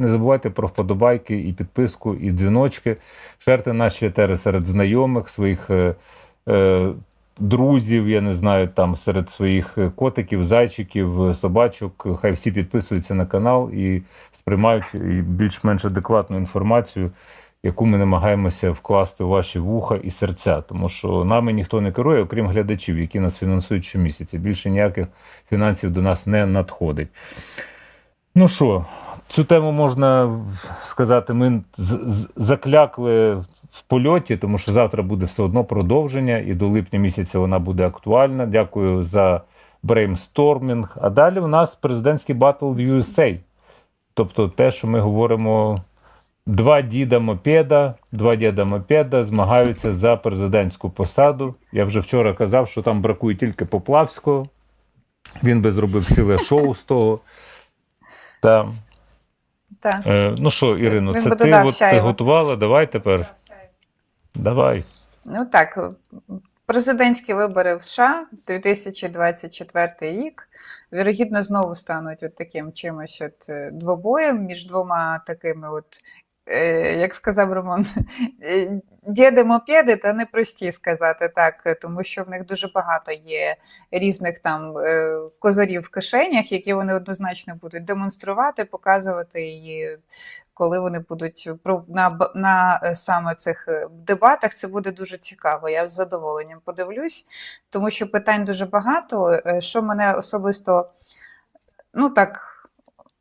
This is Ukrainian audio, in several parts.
Не забувайте про вподобайки і підписку, і дзвіночки. Шерте наші етери серед знайомих, своїх е, е, друзів, я не знаю, там серед своїх е, котиків, зайчиків, е, собачок. Хай всі підписуються на канал і сприймають більш-менш адекватну інформацію, яку ми намагаємося вкласти у ваші вуха і серця. Тому що нами ніхто не керує, окрім глядачів, які нас фінансують щомісяця. Більше ніяких фінансів до нас не надходить. Ну що, цю тему можна сказати, ми заклякли в польоті, тому що завтра буде все одно продовження, і до липня місяця вона буде актуальна. Дякую за бреймстормінг. А далі у нас президентський батл в USA. Тобто те, що ми говоримо, два діда мопеда, два діда мопеда змагаються за президентську посаду. Я вже вчора казав, що там бракує тільки Поплавського. Він би зробив ціле шоу з того. Та, Так. е, ну що, Ірино, Він це ти, от, готувала? Давай тепер. Давай. Ну так, президентські вибори в США 2024 рік, вірогідно, знову стануть от таким чимось от е, двобоєм між двома такими, от, як сказав Роман, е, діди мопеди, та непрості сказати так, е, тому що в них дуже багато є різних там е, козарів в кишенях, які вони однозначно будуть демонструвати, показувати і коли вони будуть на, на е, саме цих е, дебатах, це буде дуже цікаво. Я з задоволенням подивлюсь, тому що питань дуже багато. Е, Що мене особисто, ну так.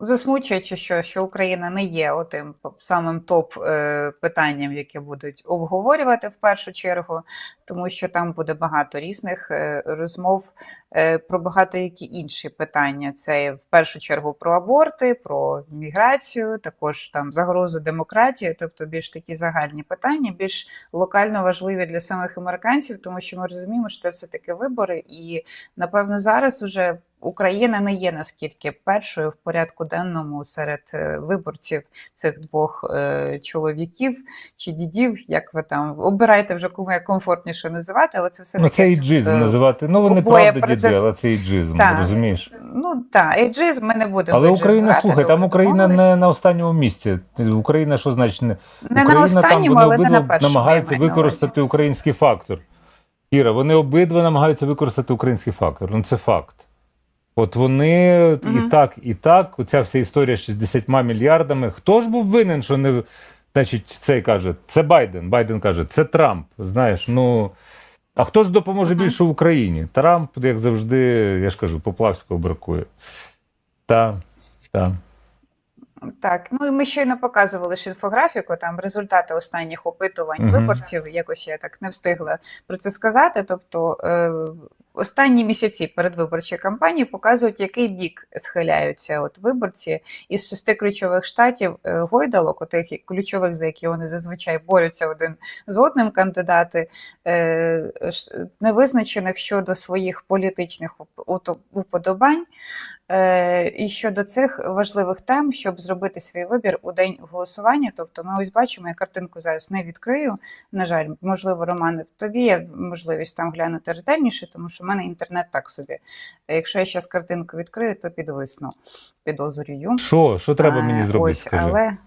Засмучує, чи що, що Україна не є отим самим топ е, питанням, яке будуть обговорювати в першу чергу, тому що там буде багато різних е, розмов е, про багато які інші питання. Це в першу чергу про аборти, про міграцію, також там загрозу демократії, тобто більш такі загальні питання, більш локально важливі для самих американців, тому що ми розуміємо, що це все таки вибори, і напевно зараз уже. Україна не є наскільки першою в порядку денному серед е, виборців цих двох е, чоловіків чи дідів, як ви там обирайте вже кому як комфортніше називати, але це все Ну, таки це іджизм е, називати. Ну, вони правда президент- діди, але це іджизм, Так. розумієш? Ну так, ейджизм ми не будемо. Але Україна, слухай, там Україна не на останньому місці. Україна, що значить не не Україна на останньому, там але не на першому. намагаються я маю на увазі. використати український фактор. Іра, вони обидва намагаються використати український фактор. Ну це факт. От вони і так, і так. Оця вся історія з 60 мільярдами. Хто ж був винен, що не. Значить, цей каже, це Байден. Байден каже, це Трамп. Знаєш, ну. А хто ж допоможе Мгм. більше Україні? Трамп, як завжди, я ж кажу, Поплавського бракує. Та, та. Так, ну і ми щойно показували ж інфографіку, там результати останніх опитувань Мгм. виборців. Якось я так не встигла про це сказати. Тобто е, останні місяці передвиборчої кампанії показують, який бік схиляються от виборці із шести ключових штатів е, гойдалок, отих ключових, за які вони зазвичай борються один з одним кандидати, е, невизначених щодо своїх політичних уподобань. Е, І щодо цих важливих тем, щоб зробити свій вибір у день голосування. Тобто, ми ось бачимо, я картинку зараз не відкрию. На жаль, можливо, Романе, тобі є можливість там глянути ретельніше, тому що в мене інтернет так собі. Якщо я зараз картинку відкрию, то підвисну, підозрюю. Що? Що треба мені Е, зробити? Ось, скажи? але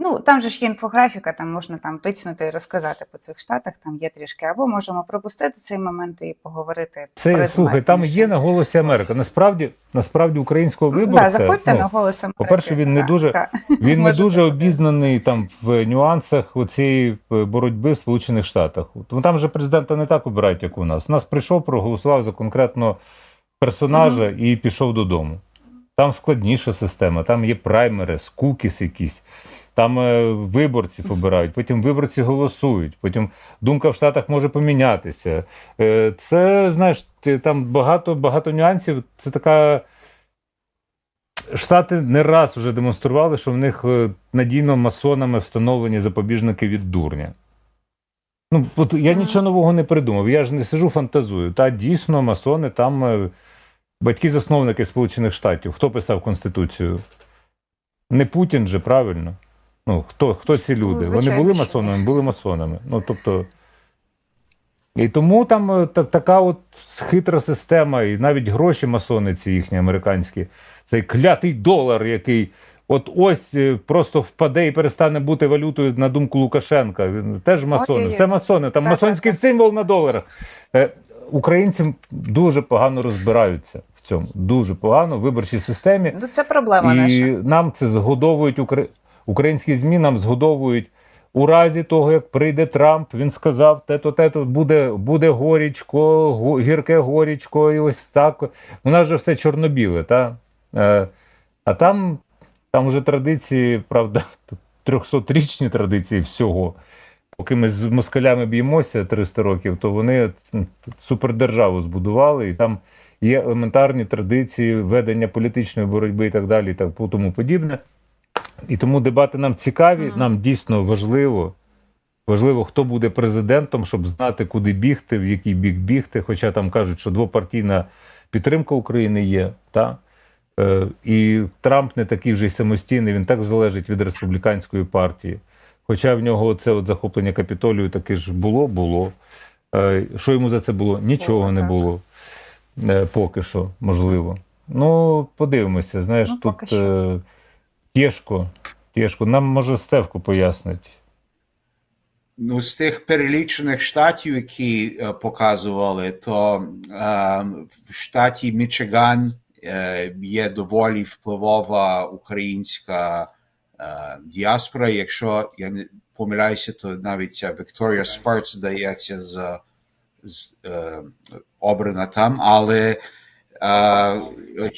ну там же ж є інфографіка, там можна там тицнути і розказати по цих штатах. Там є трішки. Або можемо пропустити цей момент і поговорити. Це слухай, там є на голосі Америка. Насправді, насправді українського виборця. заходьте ну, на голос Америки. по-перше, він не Так, дуже- так. Він не дуже обізнаний там в нюансах цієї боротьби в Сполучених Штатах. Ну там же президента не так обирають, як у нас. У нас прийшов, проголосував за конкретного персонажа і пішов додому. Там складніша система, там є праймерис, кукіс якісь. Там е, виборців обирають, потім виборці голосують, потім думка в Штатах може помінятися. Е, це, знаєш, там багато, багато нюансів. Це така Штати не раз вже демонстрували, що в них е, надійно масонами встановлені запобіжники від дурня. Ну, от я нічого нового не придумав. Я ж не сижу, фантазую. Та дійсно, масони там батьки-засновники Сполучених Штатів. Хто писав Конституцію? Не Путін же, правильно? Ну, хто, хто ці люди? Вони були масонами, були масонами. Ну, тобто. І тому там е, та, така от хитра система, і навіть гроші масони ці їхні американські, цей клятий долар, який От ось е, просто впаде і перестане бути валютою на думку Лукашенка. Він теж масони, все масони. Там масонський символ на доларах. Українці дуже погано розбираються в цьому. Дуже погано в виборчій системі. Ну, це проблема І наша. нам це згодовують укра- українські ЗМІ нам згодовують. У разі того, як прийде Трамп, він сказав, те-то, те-то, буде, буде горічко, гірке горічко, і ось так. У нас же все чорно-біле, та? Е, а там, там вже традиції, правда, 300-річні традиції всього. Поки ми з москалями б'ємося 300 років, то вони супердержаву збудували, і там є елементарні традиції ведення політичної боротьби і так далі, і так тому подібне. І тому дебати нам цікаві, Мгм. нам дійсно важливо. Важливо, хто буде президентом, щоб знати, куди бігти, в який бік бігти. Хоча там кажуть, що двопартійна підтримка України є. Та? Е, і Трамп не такий вже й самостійний, він так залежить від республіканської партії. Хоча в нього це от захоплення капітолію таке ж було, було. Е, що йому за це було? Нічого не було. Е, поки що, можливо. Ну, подивимося. Знаєш, Ну, тут е, тяжко, тяжко. Нам може Стевко пояснить. Ну, з тих перелічених штатів, які е, показували, то е, в штаті Мічиган е, є доволі впливова українська діаспора. Якщо я не помиляюся, то навіть ця Вікторія Спарц здається з, з е, обрана там, але е,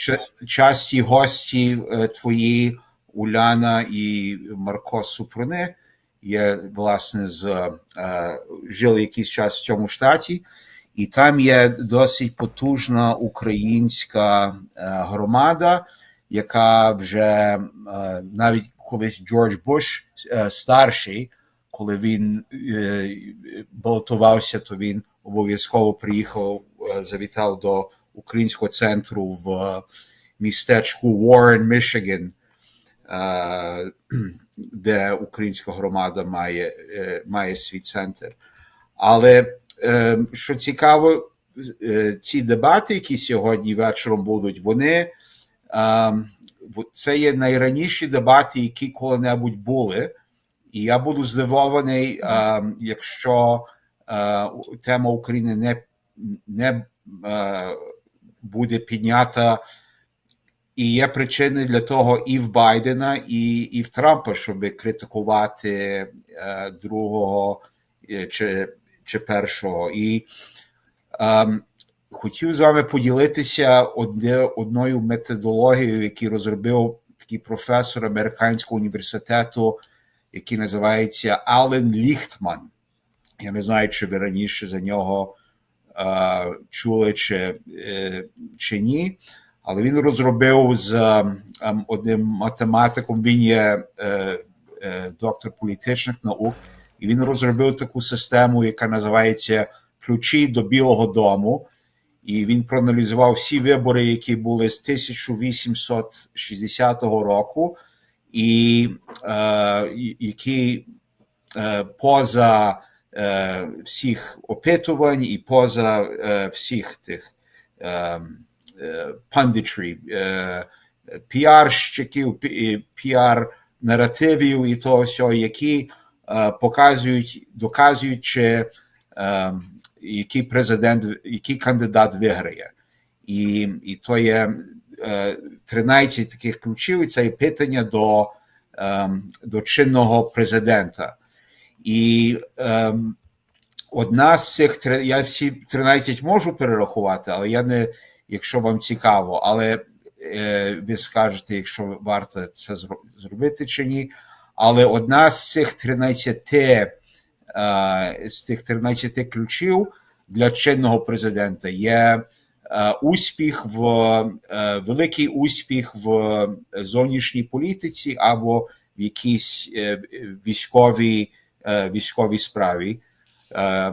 часті гості е, твої Уляна і Марко Супруни є власне з е, жили якийсь час в цьому штаті, і там є досить потужна українська е, громада, яка вже е, навіть колись Джордж Буш е, старший, коли він е, балотувався, то він обов'язково приїхав, е, завітав до українського центру в містечку Уоррен, Мічиган. Е, де українська громада має, має свій центр. Але що цікаво, ці дебати, які сьогодні вечором будуть, вони е, в- це є найраніші дебати, які коли-небудь були. І я буду здивований, е, якщо е, тема України не, не е, буде піднята і є причини для того і в Байдена, і, і в Трампа, щоб критикувати е, другого чи, чи першого. І ем, хотів з вами поділитися одною методологією, яку розробив такий професор американського університету, який називається Ален Ліхтман. Я не знаю, чи ви раніше за нього е, чули чи, е, чи ні. Але він розробив з ем, одним математиком. Він є е, е, доктор політичних наук, і він розробив таку систему, яка називається Ключі до Білого Дому. І він проаналізував всі вибори, які були з 1860 року, і е, які е, поза е, всіх опитувань і поза е, всіх тих. Е, е, punditry, е, піарщиків, піар-наративів і того всього, які е, показують, доказують, чи е, який президент, який кандидат виграє. І, і то є е, 13 таких ключів, і це є питання до, е, до чинного президента. І е, одна з цих я всі 13 можу перерахувати, але я не якщо вам цікаво, але е, ви скажете, якщо варто це зробити чи ні. Але одна з цих 13, е, з тих 13 ключів для чинного президента є е, успіх в е, великий успіх в зовнішній політиці або в якійсь е, військовій, е, військовій справі. Е,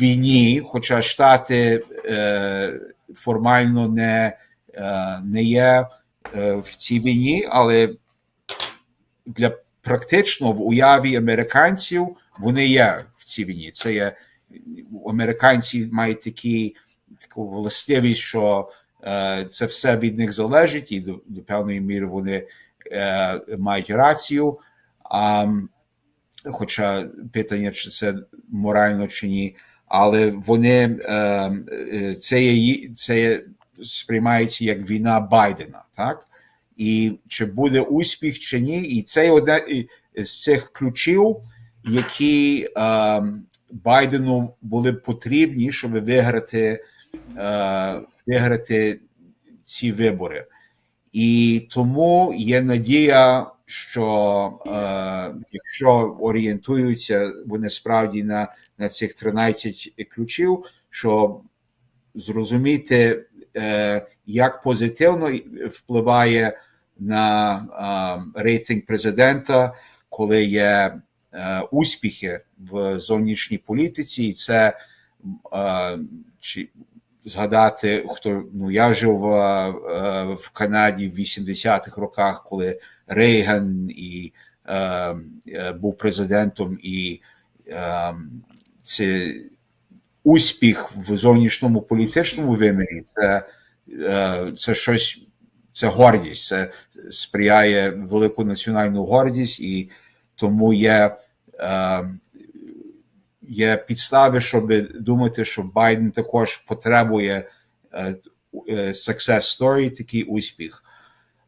війні, хоча Штати е, формально не, е, не є е, в цій війні, але для практично в уяві американців вони є в цій війні. Це є американці мають такі таку властивість, що е, це все від них залежить, і до, до певної міри вони е, мають рацію. А, хоча питання, чи це морально чи ні, але вони е, е, це є це є, сприймається як війна Байдена, так? І чи буде успіх чи ні, і це одне з цих ключів, які е, Байдену були потрібні, щоб виграти, е, виграти ці вибори. І тому є надія, що е, якщо орієнтуються вони справді на, на цих 13 ключів, що зрозуміти, е, як позитивно впливає на е, рейтинг президента, коли є успіхи в зовнішній політиці, і це е, чи згадати, хто ну я жив е, е, в Канаді в 80-х роках, коли Рейган і е, е, був президентом, і е, це успіх в зовнішньому політичному вимірі, це, е, це щось, це гордість, це сприяє велику національну гордість, і тому є. Е, Є підстави, щоб думати, що Байден також потребує е, е, success story, такий успіх.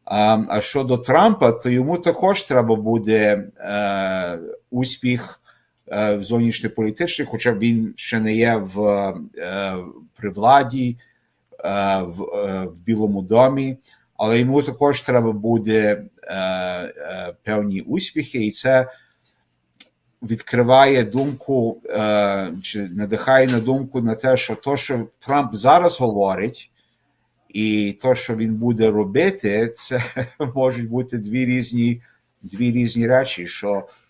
А, а щодо Трампа, то йому також треба буде е, успіх в зовнішньополітичний, хоча він ще не є в, при владі в, в Білому домі, але йому також треба буде е, е, певні успіхи, і це відкриває думку е, чи надихає на думку на те, що то, що Трамп зараз говорить, і то, що він буде робити, це можуть бути дві різні, дві різні речі. Що